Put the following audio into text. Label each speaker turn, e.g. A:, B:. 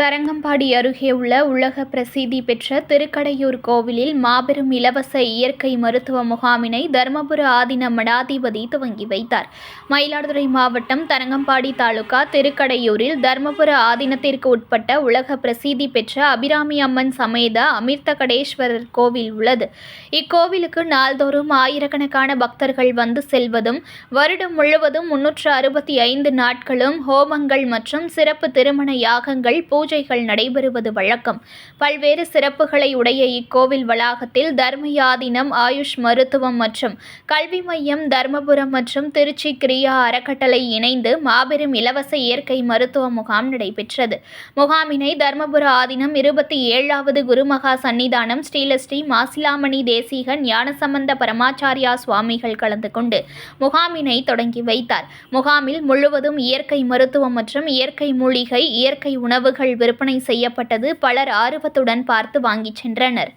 A: தரங்கம்பாடி அருகே உள்ள உலக பிரசித்தி பெற்ற திருக்கடையூர் கோவிலில் மாபெரும் இலவச இயற்கை மருத்துவ முகாமினை தருமபுர ஆதீன மடாதிபதி துவங்கி வைத்தார். மயிலாடுதுறை மாவட்டம் தரங்கம்பாடி தாலுகா திருக்கடையூரில் தர்மபுர ஆதீனத்திற்கு உட்பட்ட உலக பிரசித்தி பெற்ற அபிராமி அம்மன் சமேத அமிர்த கடேஸ்வரர் கோவில் உள்ளது. இக்கோவிலுக்கு நாள்தோறும் ஆயிரக்கணக்கான பக்தர்கள் வந்து செல்வதும் வருடம் முழுவதும் முன்னூற்று அறுபத்தி ஐந்து நாட்களும் ஹோமங்கள் மற்றும் சிறப்பு திருமண யாகங்கள் பூஜைகள் நடைபெறுவது வழக்கம். பல்வேறு சிறப்புகளை உடைய இக்கோவில் வளாகத்தில் தர்மயாதீனம் ஆயுஷ் மருத்துவம் மற்றும் கல்வி மையம் தர்மபுரம் மற்றும் திருச்சி கிரியா அறக்கட்டளை இணைந்து மாபெரும் இலவச இயற்கை மருத்துவ முகாம் நடைபெற்றது. முகாமினை தர்மபுர ஆதீனம் இருபத்தி ஏழாவது குருமகா சன்னிதானம் ஸ்ரீலஸ்ரீ மாசிலாமணி தேசிகன் ஞானசம்பந்த பரமாச்சாரியா சுவாமிகள் கலந்து கொண்டு முகாமினை தொடங்கி வைத்தார். முகாமில் முழுவதும் இயற்கை மருத்துவம் மற்றும் இயற்கை மூலிகை இயற்கை உணவுகள் விற்பனை செய்யப்பட்டது. பலர் ஆர்வத்துடன் பார்த்து வாங்கிச் சென்றனர்.